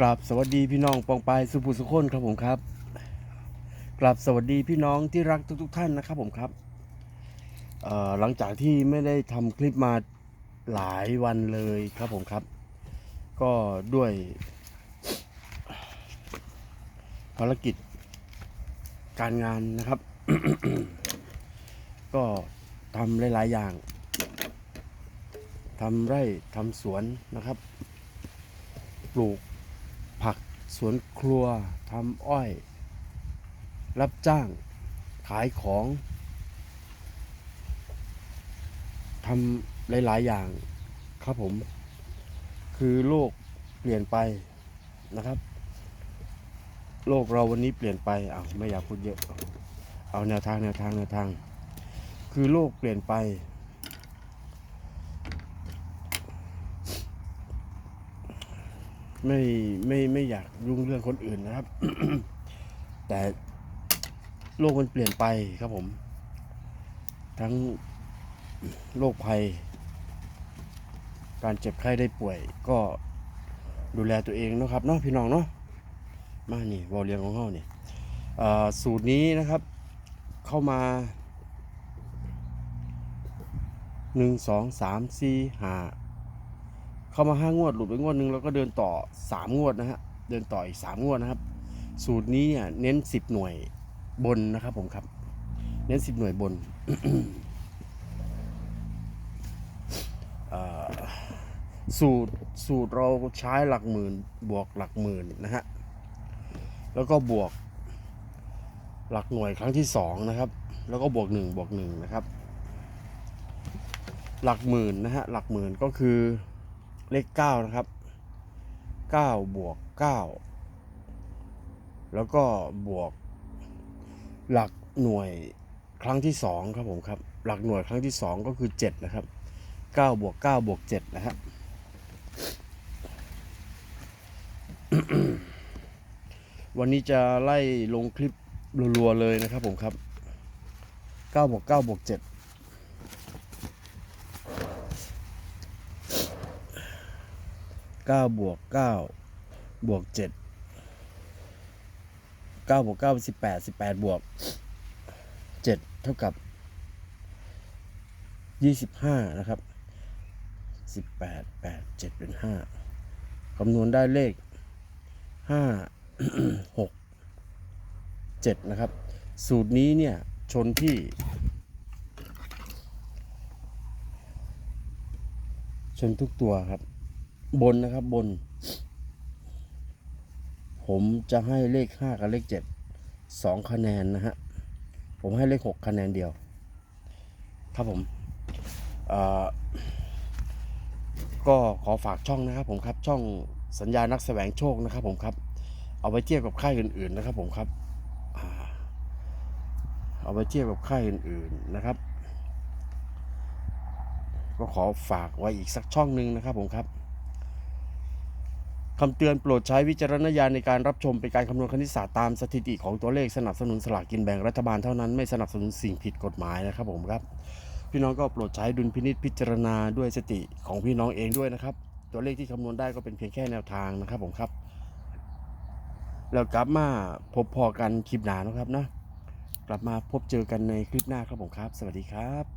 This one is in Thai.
กราบสวัสดีพี่น้องปองปายสุภูสุขคนครับผมครับกราบสวัสดีพี่น้องที่รักทุกๆท่านนะครับผมครับหลังจากที่ไม่ได้ทำคลิปมาหลายวันเลยครับผมครับ ก็ด้วยภารกิจการงานนะครับ ก็ทำหลายๆอย่างทำไร่ทำสวนนะครับ ปลูก ผักสวนครัวทำอ้อย รับจ้าง ขายของทำหลาย ๆ อย่างครับผม คือโลกเปลี่ยนไปนะครับ โลกเราวันนี้เปลี่ยนไปเอาไม่อยากพูดเยอะ เอาแนวทางแนวทางแนวทาง คือโลกเปลี่ยนไป ไม่ไม่ไม่อยากยุ่งเรื่องคนอื่นนะครับ แต่โลกมันเปลี่ยนไปครับผม ทั้งโรคภัย การเจ็บไข้ได้ป่วย ก็ดูแลตัวเองนะครับเนาะพี่น้องเนาะมานี่วอลเลียงของเขาเนี่ยสูตรนี้นะครับ เข้ามาหนึ่งสองสามสี่ห้า เข้ามาห้างวดหลุดไปงวดหนึ่งแล้วก็เดินต่อสามงวดนะฮะเดินต่ออีกสามงวดนะครับ สูตรนี้เนี่ยเน้นสิบหน่วยบนนะครับผมครับ เน้นสิบหน่วยบนสูตรสูตรเราใช้หลักหมื่นบวกหลักหมื่นนะฮะแล้วก็บวกหลักหน่วยครั้งที่สองนะครับ แล้วก็บวกหนึ่งบวกหนึ่งนะครับ หลักหมื่นนะฮะหลักหมื่นก็คือ เลข9นะครับ9บวก9แล้วก็บวกหลักหน่วยครั้งที่2ครับผมครับ หลักหน่วยครั้งที่2ก็คือ7นะครับ9บวก9บวก7นะครับวันนี้จะไล่ลงคลิปรัวๆเลยนะครับผมครับ9บวก9บวก7 เก้าบวกเก้าบวกเจ็ดเก้าบวกเก้าเป็นสิบแปดสิบแปดบวกเจ็ดเท่ากับยี่สิบห้านะครับสิบแปดแปดเจ็ดเป็นห้าคำนวณได้เลขห้าหกเจ็ดนะครับ สูตรนี้เนี่ย ชนที่ชนทุกตัวครับ บนนะครับบน ผมจะให้เลขห้ากับเลขเจ็ดสองคะแนนนะฮะ ผมให้เลขหกคะแนนเดียว ครับผมก็ขอฝากช่องนะครับผมครับช่องสัญญานักแสวงโชคนะครับผมครับ เอาไปเทียบกับค่ายอื่น ๆ นะครับผมครับเอาไปเทียบกับค่ายอื่น ๆนะครับ ก็ขอฝากไว้อีกสักช่องหนึ่งนะครับผมครับ คำเตือนโปรดใช้วิจารณญาณในการรับชมเป็นการคำนวณคณิตศาสตร์ตามสถิติของตัวเลขสนับสนุนสลากกินแบ่งรัฐบาลเท่านั้นไม่สนับสนุนสิ่งผิดกฎหมายนะครับผมครับ พี่น้องก็โปรดใช้ดุลพินิษพิจารณาด้วยสติของพี่น้องเองด้วยนะครับ ตัวเลขที่คำนวณได้ก็เป็นเพียงแค่แนวทางนะครับผมครับ แล้วกลับมาพบพอกันคลิปหนานะครับนะกลับมาพบเจอกันในคลิปหน้าครับผมครับ สวัสดีครับ